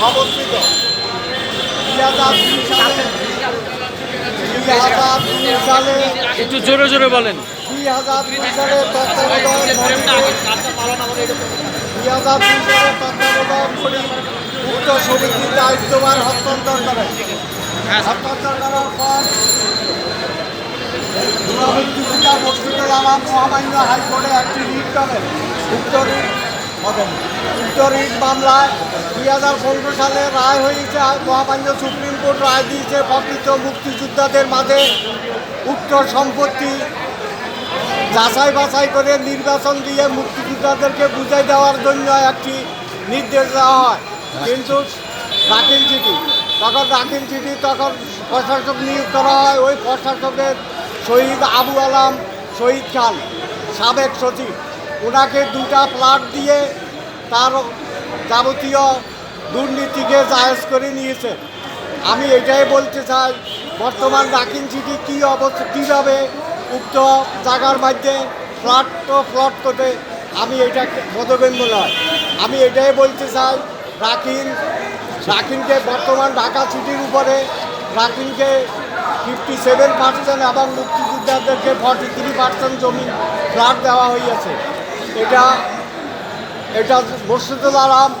অবস্থিত। একটু জোরে জোরে বলেন। দুই হাজার দুই সালে তত্ত্বাবধায়ক উক্ত দায়িত্বভার হস্তান্তর করে। হস্তান্তর করার পর মৃত্যুপিতা মসজিদুল আলম মহামান্য হাইকোর্টে একটি রিট করেন উক্ত রিট উক্ত রিট মামলায় দুই হাজার পনেরো সালে রায় হয়েছে মহামান্য সুপ্রিম কোর্ট রায় দিয়েছে, প্রকৃত মুক্তিযোদ্ধাদের মাঝে উক্ত সম্পত্তি যাচাই বাছাই করে নির্বাচন দিয়ে মুক্তিযোদ্ধাদেরকে বুঝাই দেওয়ার জন্য একটি নির্দেশ দেওয়া হয়। কিন্তু রাকিন চিঠি তখন রাকিন চিঠি, তখন প্রশাসক নিয়োগ করা হয়, ওই প্রশাসকের শহীদ আবু আলাম, শহীদ খান, সাবেক সচিব। ওনাকে দুটা প্লাট দিয়ে তার যাবতীয় দুর্নীতিকে জায়েজ করে নিয়েছে। আমি এটাই বলতে চাই, বর্তমান ডাকিন সিটি কী অবস্থা, কীভাবে উক্ত জায়গার মধ্যে ফ্ল্যাট তো ফ্লট করে আমি এটা বোধবেন মনে হয় আমি এটাই বলতে চাই, রাকিন, রাকিনকে বর্তমান ঢাকা সিটির উপরে, রাকিনকে ফিফটি সেভেন পার্সেন্ট এবং মুক্তিযোদ্ধাদেরকে ফর্টি থ্রি পার্সেন্ট জমি ফ্ল্যাট দেওয়া হইয়াছে এটা এটা মুর্শিদুল আলম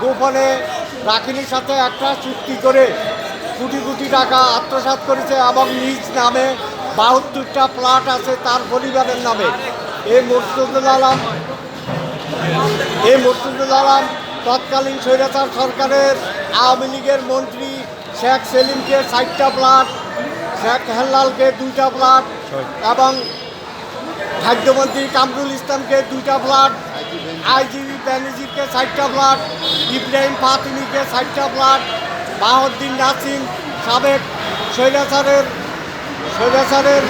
গোপনে রাকিনীর সাথে একটা চুক্তি করে কোটি কোটি টাকা আত্মসাৎ করেছে এবং নিজ নামে বাহাত্তরটা প্লাট আছে তার পরিবারের নামে। এই মুর্শিদুল আলম এই মুর্শিদুল আলম তৎকালীন স্বৈরাচার সরকারের আওয়ামী লীগের মন্ত্রী শেখ সেলিমকে ষাটটা প্লাট শেখ হেল্লালকে দুইটা প্লাট এবং খাদ্যমন্ত্রী কামরুল ইসলামকে দুইটা ফ্ল্যাট আইজিবি ব্যানার্জিকে ষাটটা ফ্ল্যাট ইব্রাহিম ফাতিমিকে ষাটটা ফ্ল্যাট বাহদ্দিন নাসিম, সাবেক স্বৈরাচারের স্বৈরাচারের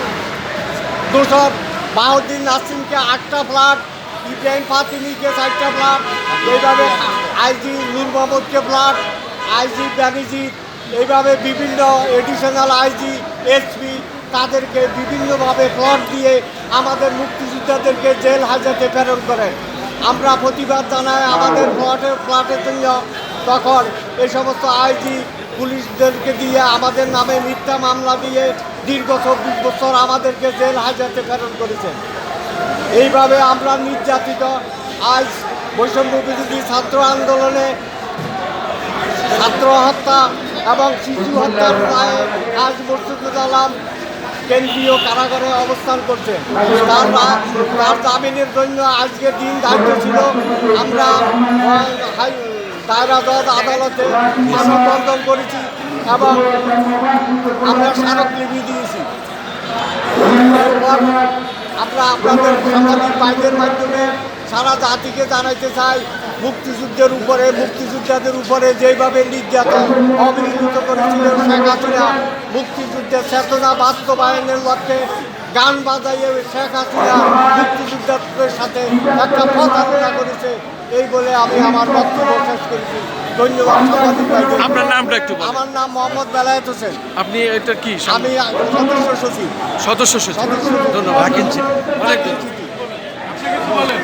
দোসর বাহাউদ্দিন নাসিমকে আটটা ফ্ল্যাট ইব্রাহিম ফাতিমিকে চারটা ফ্ল্যাট এইভাবে আইজি নূর মোহাম্মদকে ফ্ল্যাট আইজি ব্যানার্জি এইভাবে বিভিন্ন এডিশনাল আইজি, এসপি, তাদেরকে বিভিন্নভাবে প্লট দিয়ে আমাদের মুক্তিযোদ্ধাদেরকে জেল হাজতে প্রেরণ করেন আমরা প্রতিবাদ জানাই আমাদের প্লটের ফ্ল্যাটের জন্য। তখন এই সমস্ত আইজি পুলিশদেরকে দিয়ে আমাদের নামে মিথ্যা মামলা দিয়ে দীর্ঘ চব্বিশ বছর আমাদেরকে জেল হাজতে প্রেরণ করেছেন। এইভাবে আমরা নির্যাতিত আজ বৈষম্য বিরোধী ছাত্র আন্দোলনে ছাত্র হত্যা এবং শিশু হত্যার রায়ে আজ মুর্শিদুল আলম কেন্দ্রীয় কারাগারে অবস্থান করছে। তার তার জামিনের জন্য আজকে দিন ধার্য ছিল। আমরা দায়রা জজ আদালতে মানববন্ধন করেছি এবং আমরা স্মারক স্মারকলিপি দিয়েছি। আমরা আপনাদের সাংবাদিক বাইদের মাধ্যমে সারা জাতিকে জানাইতে চাই মুক্তিযুদ্ধের উপরে মুক্তিযোদ্ধাদের উপরে যেভাবে নির্যাতন অবিনীত করেছিল শেখ হাসিনা মুক্তিযুদ্ধের চেতনা বাস্তবায়নের লক্ষ্যে গান বাজাইয়ে শেখ হাসিনা মুক্তিযোদ্ধাদের সাথে একটা প্রতারণা করেছে। এই বলে আমি আমার বক্তব্য শেষ করেছি। ধন্যবাদ আপনার নামটা একটু আমার নাম মোহাম্মদ বেলায়েত হোসেন। আপনি এটা কি? আমি সদস্য সচিব। সদস্য সচিব। ধন্যবাদ। অনেক